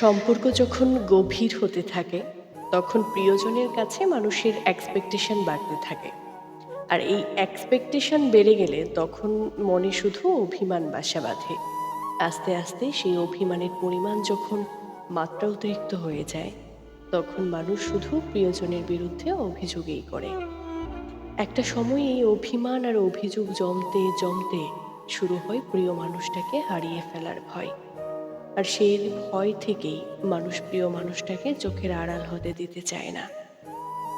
সম্পর্ক যখন গভীর হতে থাকে, তখন প্রিয়জনের কাছে মানুষের এক্সপেকটেশন বাড়তে থাকে। আর এই এক্সপেকটেশন বেড়ে গেলে তখন মনে শুধু অভিমান বাসা বাঁধে। আস্তে আস্তে সেই অভিমানের পরিমাণ যখন মাত্রা অতিরিক্ত হয়ে যায়, তখন মানুষ শুধু প্রিয়জনের বিরুদ্ধে অভিযোগই করে। একটা সময় এই অভিমান আর অভিযোগ জমতে জমতে শুরু হয় প্রিয় মানুষটাকে হারিয়ে ফেলার ভয়। আর সেই ভয় থেকেই মানুষ, প্রিয় মানুষটাকে চোখের আড়াল হতে দিতে চায় না।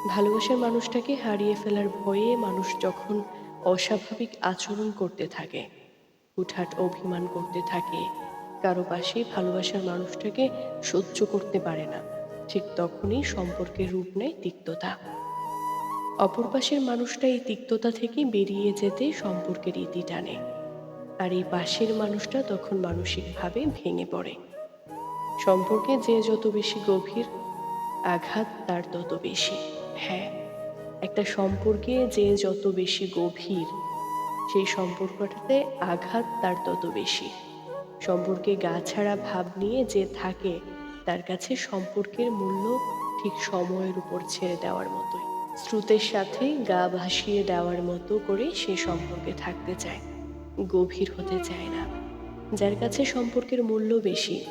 ভালোবাসার মানুষটাকে হারিয়ে ফেলার ভয়ে মানুষ যখন অস্বাভাবিক আচরণ করতে থাকে, হুটহাট অভিমান করতে থাকে, কারও পাশে ভালোবাসার মানুষটাকে সহ্য করতে পারে না, ঠিক তখনই সম্পর্কের রূপ নেয় তিক্ততা। অপর পাশের মানুষটা এই তিক্ততা থেকে বেরিয়ে যেতে সম্পর্কের ইতি টানে। আর এই পাশের মানুষটা তখন মানসিকভাবে ভেঙে পড়ে। সম্পর্কে যে যত বেশি গভীর, আঘাত তার তত বেশি। হ্যাঁ একটা সম্পর্কে যে যত বেশি গভীর, সেই সম্পর্কটাতে আঘাত তার তত বেশি। সম্পর্কে গা ছাড়া ভাব নিয়ে যে থাকে, তার কাছে সম্পর্কের মূল্য ঠিক সময়ের উপর ছেড়ে দেওয়ার মতোই। স্রোতের সাথে গা ভাসিয়ে দেওয়ার মতো করে সে সম্পর্কে থাকতে চায়। গভীর হতে চায় না। যার কাছে সম্পর্কের মূল্য বেশি,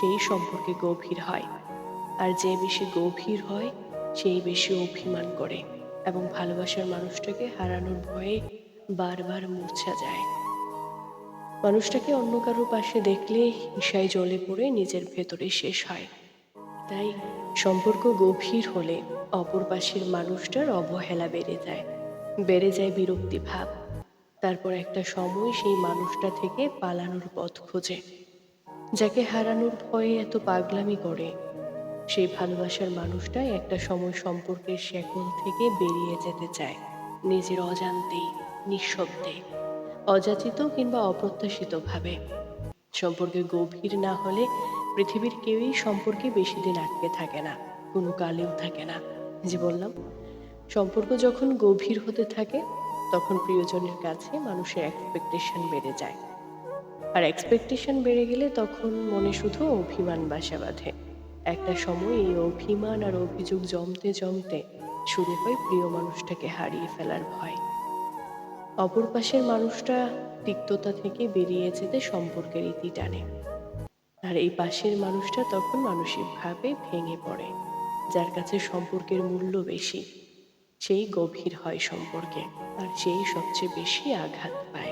সেই সম্পর্কে গভীর হয়। আর যে বেশি গভীর হয়, সেই বেশি অভিমান করে এবং ভালোবাসার মানুষটাকে হারানোর ভয়ে বারবার মূর্ছা যায়। মানুষটাকে অন্য কারও পাশে দেখলে হিংসায় জলে পড়ে নিজের ভেতরে শেষ হয়। তাই সম্পর্ক গভীর হলে অপর পাশের মানুষটার অবহেলা বেড়ে যায় বেড়ে যায় বিরক্তি ভাব। তারপর একটা সময় সেই মানুষটা থেকে পালানোর পথ খোঁজে। যাকে হারানোর ভয়ে এত পাগলামি করে, সেই ভালোবাসার মানুষটাই একটা সময় সম্পর্কের শেকল থেকে বেরিয়ে যেতে চায়, নিজের অজান্তেই নিঃশব্দে, অযাচিত কিংবা অপ্রত্যাশিতভাবে। সম্পর্কে গভীর না হলে পৃথিবীর কেউই সম্পর্কে বেশি দিন আটকে থাকে না, কোনো কালেও থাকে না। যে বললাম, সম্পর্ক যখন গভীর হতে থাকে তখন প্রিয়জনের কাছে মানুষের এক্সপেকটেশন বেড়ে যায়। আর এক্সপেকটেশন বেড়ে গেলে তখন মনে শুধু অভিমান বাসা বাঁধে। একটা সময় এই অভিমান আর অভিযোগ জমতে জমতে শুরু হয় প্রিয় মানুষটাকে হারিয়ে ফেলার ভয়। অপর পাশের মানুষটা তিক্ততা থেকে বেরিয়ে যেতে সম্পর্কের ইতি টানে। আর এই পাশের মানুষটা তখন মানসিকভাবে ভেঙে পড়ে, যার কাছে সম্পর্কের মূল্য বেশি। সেই গভীর হয় সম্পর্কে আর সেই সবচেয়ে বেশি আঘাত পায়।